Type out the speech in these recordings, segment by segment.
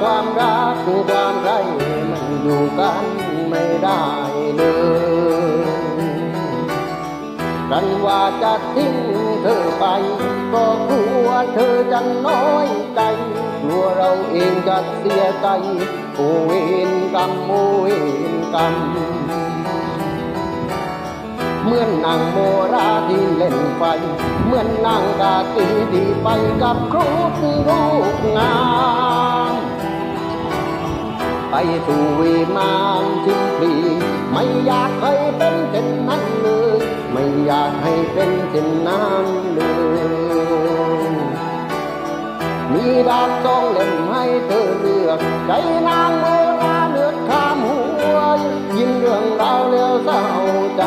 ความรักความไรมันอยู่กันไม่ได้เลยกันว่าจะทิ้งเธอไป ก็กลัวเธอจะน้อยใจกลัวเราเองจะเสียใจโอเวนกรรมโอเวนกรรมเหมือนนางโมราที่เล่นไฟ เหมือนนางกากีที่ไปกับครุฑรูปงาม ไปสู่วิมานทิมพลีไม่อยากให้เป็นเช่นนั้นเลย ไม่อยากให้เป็นเช่นนั้นเลย มีดาบสองเล่มให้เธอเลือกใจนางโมราเลือดข้ามหัวยินเรื่องราวเลี้ยวเศร้าใจ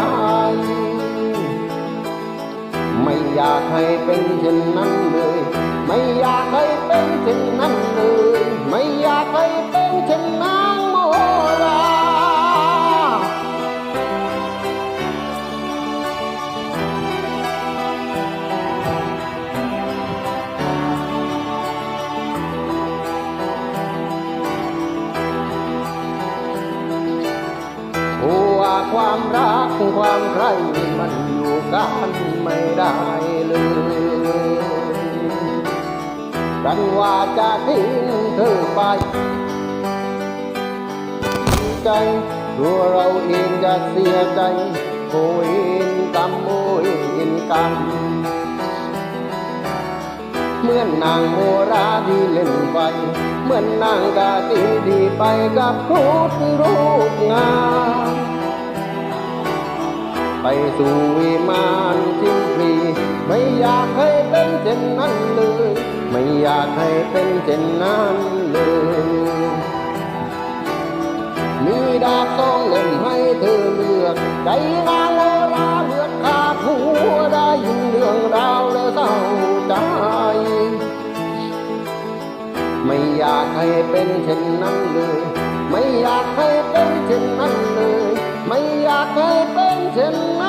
ไม่อยากให้เป็นเช่นนั้นเลย ไม่อยากให้เป็นเช่นนั้นเลย ไม่อยากให้ ความรักความใครมันอยู่กันไม่ได้เลยกันว่าจะทิ้งเธอไปใจตัวเราเองจะเสียใจโอยกรรมโอยกรรมเหมือนนางโมราที่เล่นไฟเหมือนนางกาตีที่ไปกับครุฑรูปงาม ไปสู่วิมานจิมพลีไม่อยากให้เป็นเช่นนั้นเลย ไม่อยากให้เป็นเช่นนั้นเลยมีดาบสองเล่มให้เธอเลือกใจนางโมราเลือดขาดหัวได้ยินเรื่องราวแล้วเศร้าใจไม่อยากให้เป็นเช่นนั้นเลย ไม่อยากให้เป็นเช่นนั้นเลย ไม่อยากให้เป็น เช่นนั้น